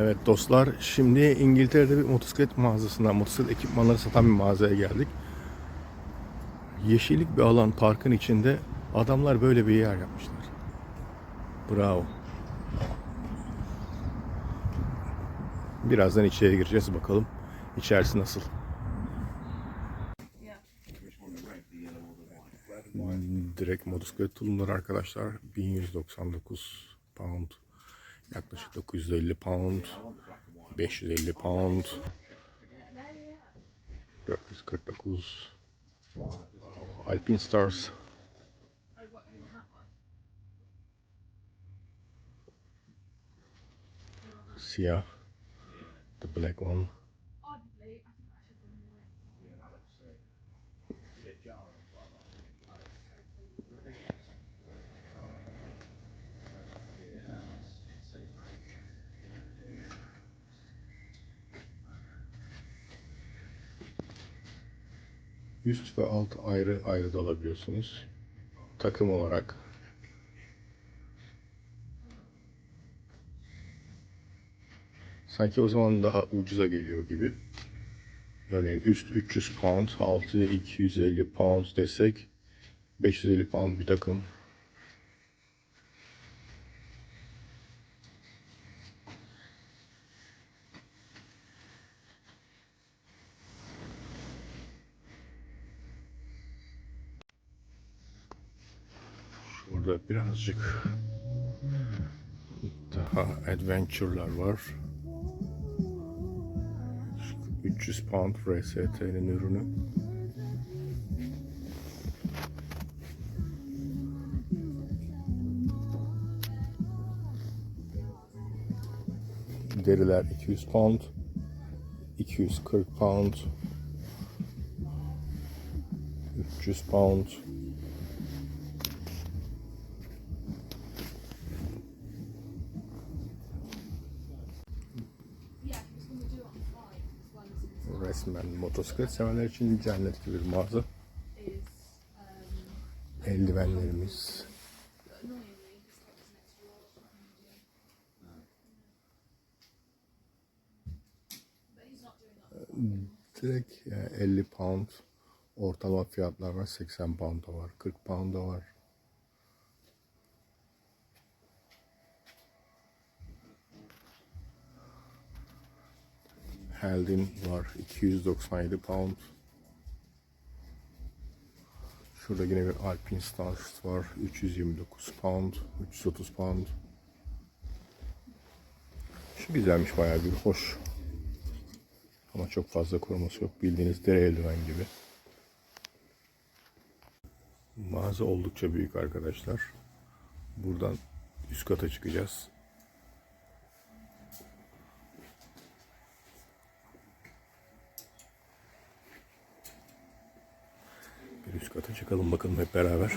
Evet dostlar, şimdi İngiltere'de bir motosiklet mağazasından, motosiklet ekipmanları satan bir mağazaya geldik. Yeşillik bir alan parkın içinde adamlar böyle bir yer yapmışlar. Bravo. Birazdan içeri gireceğiz bakalım içerisi nasıl. Direkt motosiklet tulumları arkadaşlar 1199 pound yaklaşık 950 pound 550 pound. 449 Alpine Stars. Siyah the black one Üst ve alt ayrı ayrı da alabiliyorsunuz. Takım olarak. Sanki o zaman daha ucuza geliyor gibi. Örneğin üst 300 pound, altı 250 pound desek 550 pound bir takım. Şurada birazcık daha adventure'lar var. 300 pound RST'nin ürünü. Deriler 200 pound. 240 pound. 300 pound. Resmen motosiklet severler için cennet gibi bir mağaza. Eldivenlerimiz. Direkt yani 50 pound ortalama fiyatlar var. 80 pound da var. 40 pound da var. Heldin var 297 pound. Şurada yine bir Alpine Stars var 329 pound, 330 pound. Şu güzelmiş bayağı bir hoş. Ama çok fazla koruması yok. Bildiğiniz dere eldiven gibi. Mağaza oldukça büyük arkadaşlar. Buradan üst kata çıkacağız. Bir üst kata çıkalım bakalım hep beraber.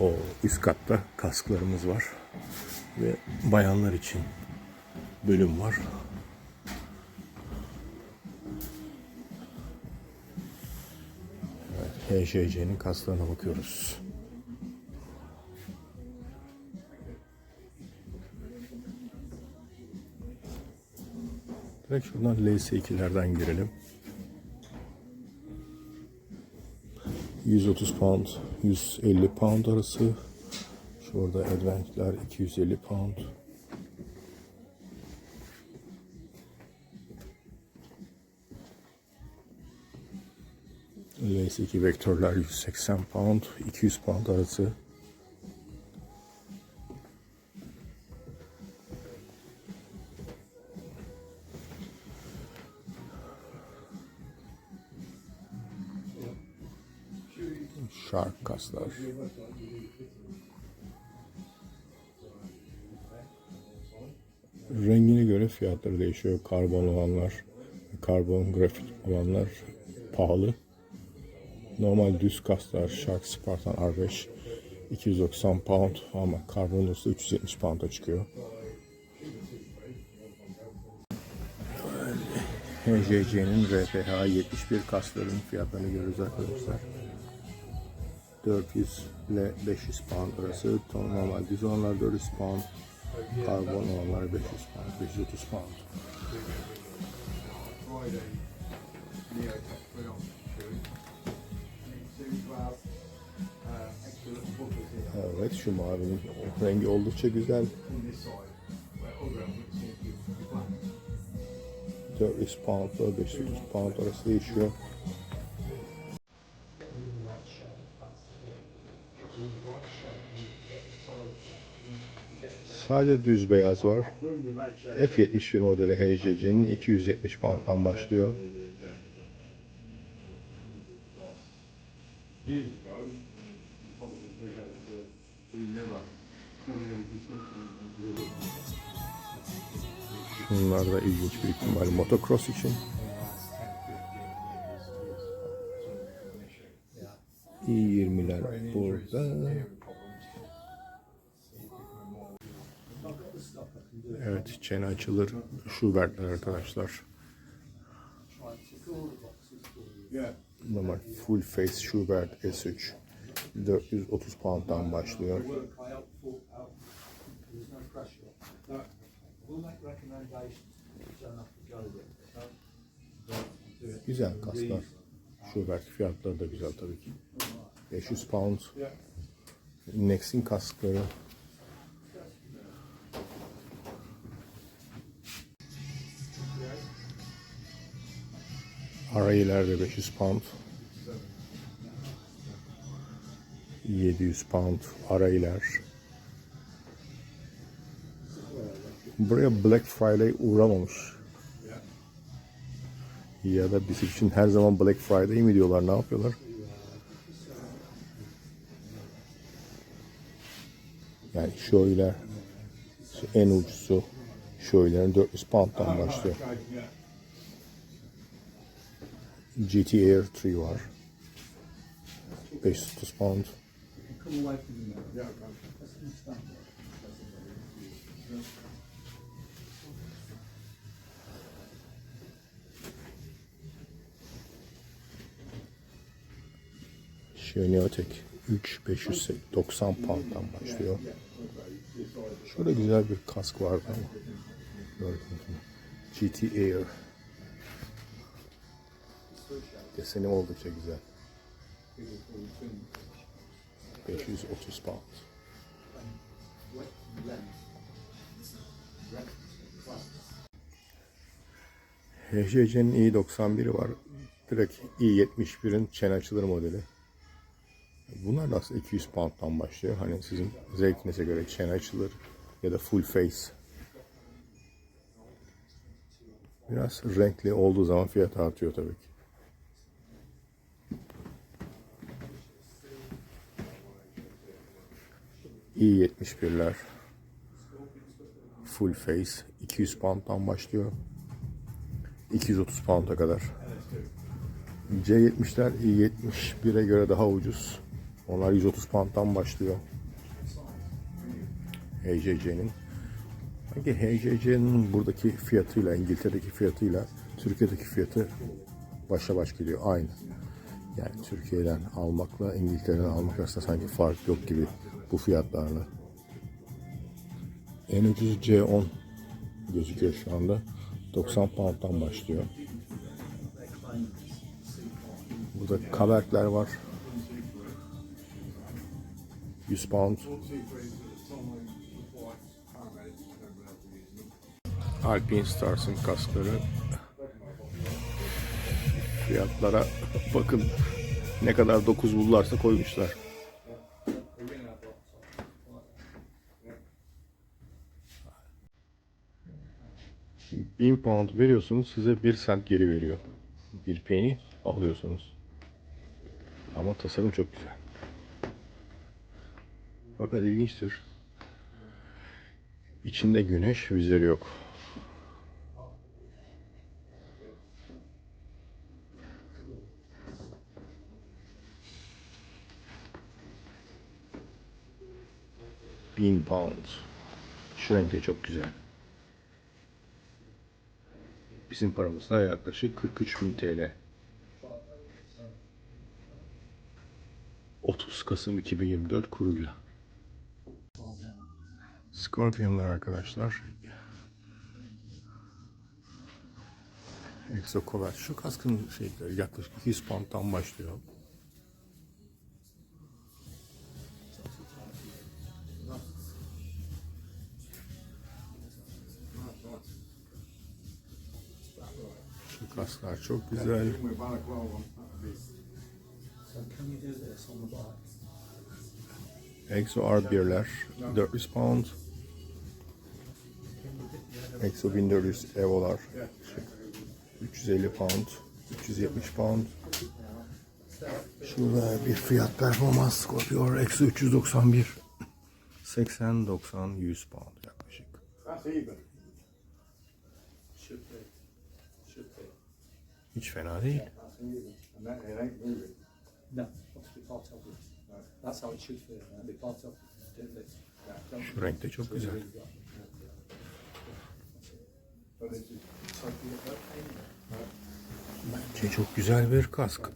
O üst katta kasklarımız var. Ve bayanlar için bölüm var. Evet, HJC'nin kasklarına bakıyoruz. Direkt şuradan LS2'lerden girelim. 130 pound, 150 pound arası. Şurada Advent'ler 250 pound. LS2 vektörler 180 pound, 200 pound arası. Kaslar. Rengine göre fiyatları değişiyor. Karbon olanlar, karbon grafit olanlar pahalı. Normal düz kaslar Shark Spartan R5 290 pound ama karbon olursa 370 pound'a çıkıyor. HJC'nin RPH 71 kaslarının fiyatlarını görüyoruz arkadaşlar. 400 ile 500 pound arası. Normal düz olanlar 400 pound. Karbon olanlar 500 pound, 530 pound. Evet şu mavinin rengi oldukça güzel. on this side, where other ones seem to be black. 400 pound ile 530 pound arası değişiyor. Sadece düz beyaz var. F71 modeli HCC'nin 270 pound'dan başlıyor. Şunlar da ilginç bir ihtimal motocross için. i20'ler burada. Evet, çene açılır. Schubert'ler arkadaşlar. Normal full face Schubert S3. 430 pound'dan başlıyor. Güzel kaslar. Schubert fiyatları da güzel tabii ki. 500 pound. Nex'in kaskları. Arayılar da 500 pound. 700 pound arayılar. Buraya Black Friday uğramamış. Ya da bizim için her zaman Black Friday mi diyorlar, ne yapıyorlar? Yani şöyle en ucuzu şöyle 400 pound'dan başlıyor. GT Air 3 var. 530 pound. Understand. Şöniotek 3590 pound'dan başlıyor. Şurada güzel bir kask vardı ama. Gördünüz mü? GT Air. Deseni oldukça güzel. 530 pound. HJC'nin i91'i var. Direkt i71'in çene açılır modeli. Bunlar aslında 200 pound'dan başlıyor. Hani sizin zevkinize göre çene açılır ya da full face. Biraz renkli olduğu zaman fiyat artıyor tabii ki. İ71'ler full face 200 pound'dan başlıyor. 230 pound'a kadar. C70'ler i71'e göre daha ucuz. Onlar 130 pound'dan başlıyor. HJC'nin. Sanki HJC'nin buradaki fiyatıyla, İngiltere'deki fiyatıyla Türkiye'deki fiyatı başa baş geliyor. Aynı. Yani Türkiye'den almakla İngiltere'den almak arasında sanki fark yok gibi bu fiyatlarla. En ucuz C10 gözüküyor şu anda. 90 pound'dan başlıyor. Burada kaberkler var. 100 pound. Alpine Stars'ın kaskları. Fiyatlara bakın ne kadar 9 bulurlarsa koymuşlar. 1000 pound veriyorsunuz size 1 sent geri veriyor. Bir penny alıyorsunuz. Ama tasarım çok güzel. Fakat ilginçtir. İçinde güneş vizörü yok. Bin pound. Şu renk de çok güzel. Bizim paramızda yaklaşık 43 bin TL. 30 19 Kasım 2024 kuruyla. Scorpion'lar arkadaşlar. Exocolat. Şu kaskın şeyleri yaklaşık 200 pound'dan başlıyor. On the bike? Exo R1'ler 400 pound. Exo 1400 Evo'lar 350 pound. 370 pound. Şurada bir fiyat performans Scorpio Exo 391. 80, 90, 100 pound yaklaşık. Do this. Don't Şu renkte çok güzel. Bence çok güzel bir kask.